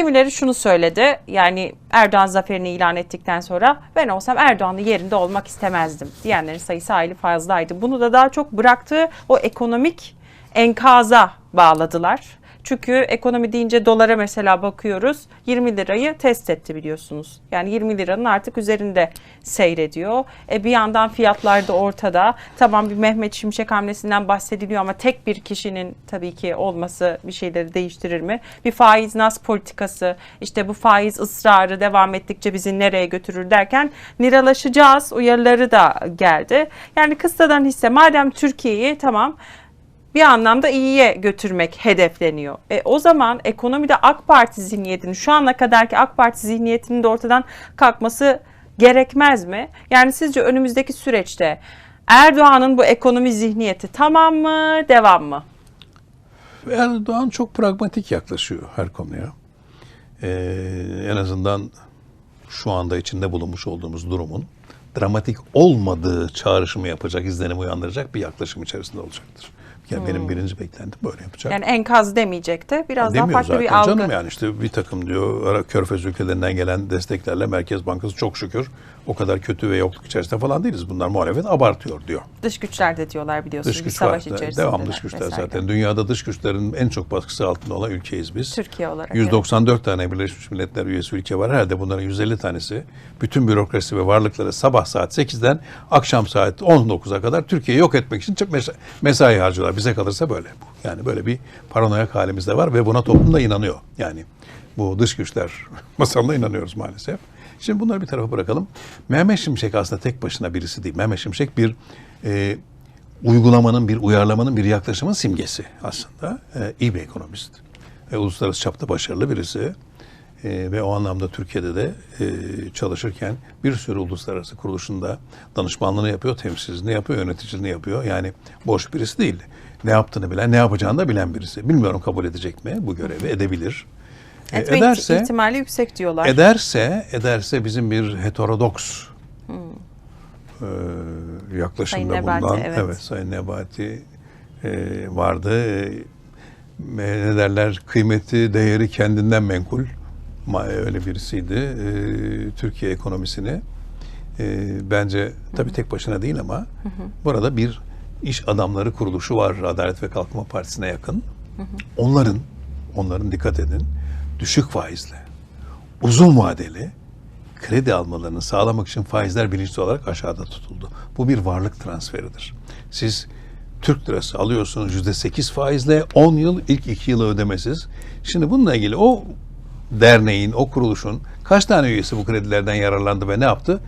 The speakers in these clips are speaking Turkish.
kimileri şunu söyledi. Yani Erdoğan zaferini ilan ettikten sonra ben olsam Erdoğan'ın yerinde olmak istemezdim diyenlerin sayısı hayli fazlaydı. Bunu da daha çok bıraktığı o ekonomik enkaza bağladılar. Çünkü ekonomi deyince dolara mesela bakıyoruz 20 lirayı test etti biliyorsunuz. Yani 20 liranın artık üzerinde seyrediyor. E bir yandan fiyatlar da ortada. Tamam bir Mehmet Şimşek hamlesinden bahsediliyor ama tek bir kişinin tabii ki olması bir şeyleri değiştirir mi? Bir faiz nas politikası işte bu faiz ısrarı devam ettikçe bizi nereye götürür derken liralaşacağız uyarıları da geldi. Yani kıssadan hisse madem Türkiye'yi tamam bir anlamda iyiye götürmek hedefleniyor. E, o zaman ekonomide AK Parti zihniyetinin şu ana kadarki AK Parti zihniyetinin de ortadan kalkması gerekmez mi? Yani sizce önümüzdeki süreçte Erdoğan'ın bu ekonomi zihniyeti tamam mı, devam mı? Erdoğan çok pragmatik yaklaşıyor her konuya. Ee, en azından şu anda içinde bulunmuş olduğumuz durumun dramatik olmadığı çağrışımı yapacak, izlenim uyandıracak bir yaklaşım içerisinde olacaktır. Yani benim birinci beklentim böyle yapacak. Yani enkaz demeyecekti. Biraz daha Demiyor farklı zaten bir algı. canım yani işte bir takım diyor Körfez ülkelerinden gelen desteklerle Merkez Bankası çok şükür o kadar kötü ve yokluk içerisinde falan değiliz. Bunlar muhalefet abartıyor diyor. Dış güçler de diyorlar biliyorsunuz. Dış güç savaş var. içerisindeler Devam dış güçler vesaire. zaten. Dünyada dış güçlerin en çok baskısı altında olan ülkeyiz biz. Türkiye olarak. evet. 194 tane Birleşmiş Milletler üyesi ülke var. Herhalde bunların 150 tanesi bütün bürokrasi ve varlıkları sabah saat 8'den akşam saat 19'a kadar Türkiye'yi yok etmek için çok mesa- mesai harcıyorlar. Bize kalırsa böyle. Yani böyle bir paranoyak halimiz de var ve buna toplum da inanıyor. Yani bu dış güçler masalına inanıyoruz maalesef. Şimdi bunları bir tarafa bırakalım. Mehmet Şimşek aslında tek başına birisi değil. Mehmet Şimşek bir e, uygulamanın, bir uyarlamanın, bir yaklaşımın simgesi aslında. E, iyi bir ekonomist. E, uluslararası çapta başarılı birisi. E, ve o anlamda Türkiye'de de e, çalışırken bir sürü uluslararası kuruluşunda danışmanlığını yapıyor, temsilciliğini yapıyor, yöneticiliğini yapıyor. Yani boş birisi değil. Ne yaptığını bilen, ne yapacağını da bilen birisi. Bilmiyorum kabul edecek mi bu görevi, edebilir. E, Etme ihti- ihtimali yüksek diyorlar. Ederse, ederse bizim bir heterodoks e, yaklaşımda Sayın Nebati, bundan. evet. Sayın Nebati e, vardı. E, ne derler kıymeti, değeri kendinden menkul. Ma- Öyle birisiydi. E, Türkiye ekonomisini e, bence tabii tek başına değil ama burada bir iş adamları kuruluşu var Adalet ve Kalkınma Partisi'ne yakın. Onların, onların dikkat edin, düşük faizle, uzun vadeli kredi almalarını sağlamak için faizler bilinçli olarak aşağıda tutuldu. Bu bir varlık transferidir. Siz Türk lirası alıyorsunuz yüzde sekiz faizle 10 yıl ilk iki yılı ödemesiz. Şimdi bununla ilgili o derneğin, o kuruluşun kaç tane üyesi bu kredilerden yararlandı ve ne yaptı?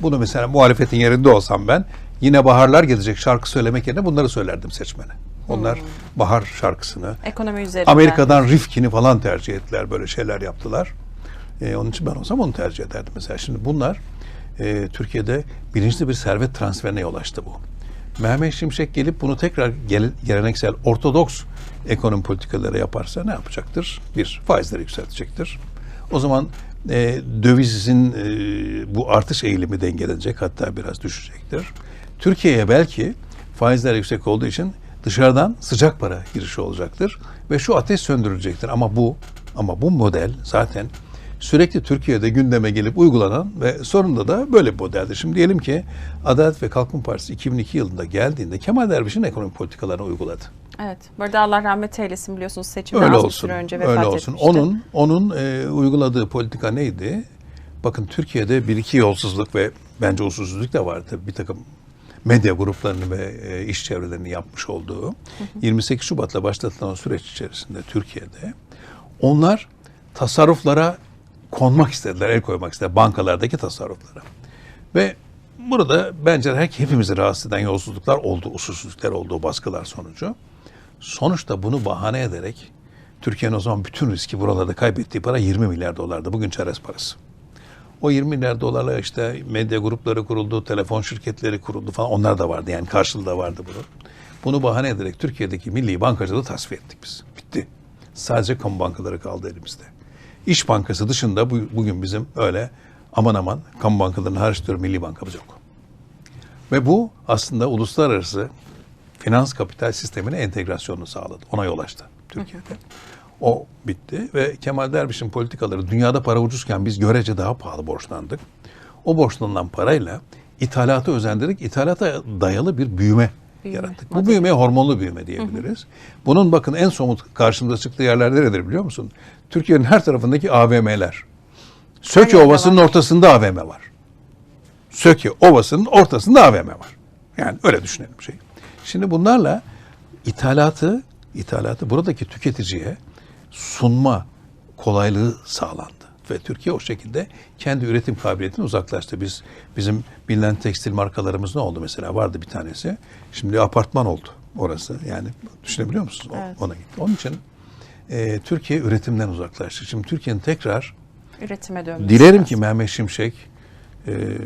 Bunu mesela muhalefetin yerinde olsam ben yine baharlar gelecek şarkı söylemek yerine bunları söylerdim seçmene. Onlar bahar şarkısını, Ekonomi üzerinden. Amerika'dan Rifkin'i falan tercih ettiler. Böyle şeyler yaptılar. Ee, onun için ben olsam onu tercih ederdim mesela. Şimdi bunlar e, Türkiye'de bilinçli bir servet transferine yol açtı bu. Mehmet Şimşek gelip bunu tekrar gele- geleneksel ortodoks ekonomi politikaları yaparsa ne yapacaktır? Bir, faizleri yükseltecektir. O zaman e, dövizin e, bu artış eğilimi dengelenecek hatta biraz düşecektir. Türkiye'ye belki faizler yüksek olduğu için dışarıdan sıcak para girişi olacaktır ve şu ateş söndürülecektir. Ama bu ama bu model zaten sürekli Türkiye'de gündeme gelip uygulanan ve sonunda da böyle bir modeldir. Şimdi diyelim ki Adalet ve Kalkınma Partisi 2002 yılında geldiğinde Kemal Derviş'in ekonomi politikalarını uyguladı. Evet. Bu arada Allah rahmet eylesin biliyorsunuz seçimden Öyle az bir olsun. süre önce vefat Öyle olsun. etmişti. Onun onun e, uyguladığı politika neydi? Bakın Türkiye'de bir iki yolsuzluk ve bence usulsüzlük de vardı. Bir takım medya gruplarını ve e, iş çevrelerini yapmış olduğu 28 Şubat'la başlatılan süreç içerisinde Türkiye'de onlar tasarruflara konmak istediler, el koymak istediler bankalardaki tasarruflara. Ve burada bence her hepimizi rahatsız eden yolsuzluklar oldu, usulsüzlükler oldu, baskılar sonucu. Sonuçta bunu bahane ederek Türkiye'nin o zaman bütün riski buralarda kaybettiği para 20 milyar dolardı. Bugün çerez parası. O 20 milyar dolarla işte medya grupları kuruldu, telefon şirketleri kuruldu falan. Onlar da vardı yani karşılığı da vardı bunun. Bunu bahane ederek Türkiye'deki milli bankacılığı tasfiye ettik biz. Bitti. Sadece kamu bankaları kaldı elimizde. İş Bankası dışında bu, bugün bizim öyle aman aman kamu bankalarının hariç milli bankamız yok. Ve bu aslında uluslararası finans kapital sistemine entegrasyonunu sağladı. Ona yol açtı Türkiye'de. O bitti ve Kemal Derviş'in politikaları dünyada para ucuzken biz görece daha pahalı borçlandık. O borçlanılan parayla ithalatı özendirdik. İthalata dayalı bir büyüme, Büyüme, yarattık. Bu büyümeye hormonlu büyüme diyebiliriz. Bunun bakın en somut karşımıza çıktığı yerler neredir biliyor musun? Türkiye'nin her tarafındaki AVM'ler. Söke yerde Ovası'nın var. ortasında AVM var. Söke Ovası'nın ortasında AVM var. Yani öyle düşünelim şey. Şimdi bunlarla ithalatı, ithalatı buradaki tüketiciye sunma kolaylığı sağlandı. Ve Türkiye o şekilde kendi üretim kabiliyetini uzaklaştı. Biz bizim bilinen tekstil markalarımız ne oldu mesela? Vardı bir tanesi. Şimdi apartman oldu orası. Yani düşünebiliyor musunuz? Evet. Ona gitti. Onun için e, Türkiye üretimden uzaklaştı. Şimdi Türkiye'nin tekrar Üretime dönmesi Dilerim lazım. ki Mehmet Şimşek e,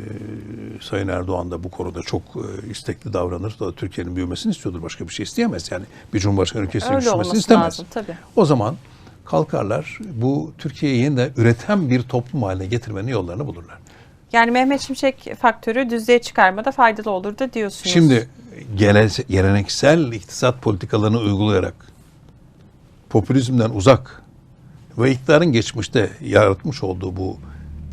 Sayın Erdoğan da bu konuda çok e, istekli davranır. Da Türkiye'nin büyümesini istiyordur. Başka bir şey isteyemez. Yani bir Cumhurbaşkanı ülkesinin Öyle istemez. lazım tabii. O zaman kalkarlar bu Türkiye'yi yeniden üreten bir toplum haline getirmenin yollarını bulurlar. Yani Mehmet Şimşek faktörü düzlüğe çıkarmada faydalı olur da diyorsunuz. Şimdi gele- geleneksel iktisat politikalarını uygulayarak popülizmden uzak ve iktidarın geçmişte yaratmış olduğu bu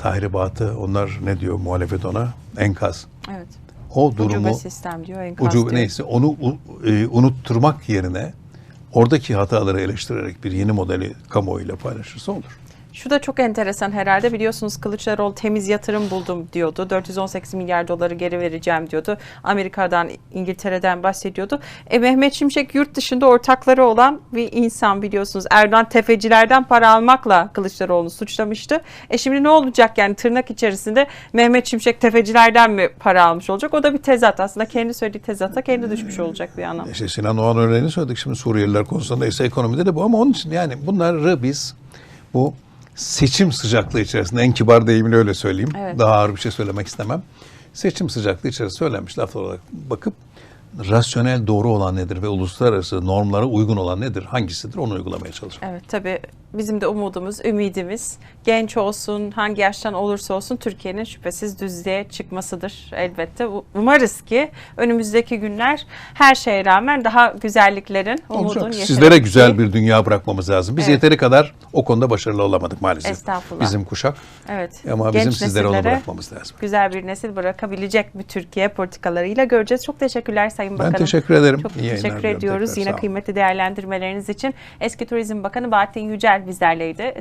tahribatı onlar ne diyor muhalefet ona enkaz. evet. O durumu Ucube sistem diyor enkaz ucu diyor. neyse onu e, unutturmak yerine oradaki hataları eleştirerek bir yeni modeli kamuoyuyla paylaşırsa olur. Şu da çok enteresan herhalde biliyorsunuz Kılıçdaroğlu temiz yatırım buldum diyordu. 418 milyar doları geri vereceğim diyordu. Amerika'dan, İngiltere'den bahsediyordu. E Mehmet Şimşek yurt dışında ortakları olan bir insan biliyorsunuz. Erdoğan tefecilerden para almakla Kılıçdaroğlu'nu suçlamıştı. E şimdi ne olacak yani tırnak içerisinde Mehmet Şimşek tefecilerden mi para almış olacak? O da bir tezat aslında. Kendi söylediği tezata kendi düşmüş olacak bir anlam. İşte Sinan Oğan örneğini söyledik şimdi Suriyeliler konusunda ise ekonomide de bu ama onun için yani bunları biz bu seçim sıcaklığı içerisinde en kibar deyimle öyle söyleyeyim. Evet. Daha ağır bir şey söylemek istemem. Seçim sıcaklığı içerisinde söylenmiş laflar olarak bakıp rasyonel doğru olan nedir ve uluslararası normlara uygun olan nedir, hangisidir onu uygulamaya çalışmak. Evet tabii bizim de umudumuz, ümidimiz genç olsun, hangi yaştan olursa olsun Türkiye'nin şüphesiz düzlüğe çıkmasıdır elbette. Umarız ki önümüzdeki günler her şeye rağmen daha güzelliklerin, umudun yeşerebildiği- Sizlere güzel bir dünya bırakmamız lazım. Biz Evet. yeteri kadar o konuda başarılı olamadık maalesef. Estağfurullah. Bizim kuşak. evet, Ama genç bizim sizlere onu bırakmamız lazım. Güzel bir nesil bırakabilecek mi Türkiye politikalarıyla göreceğiz. Çok teşekkürler Sayın Ben Bakanım. teşekkür ederim. Çok İyi teşekkür ediyoruz tekrar. yine kıymetli değerlendirmeleriniz için. Eski Turizm Bakanı Bahattin Yücel bizlerleydi.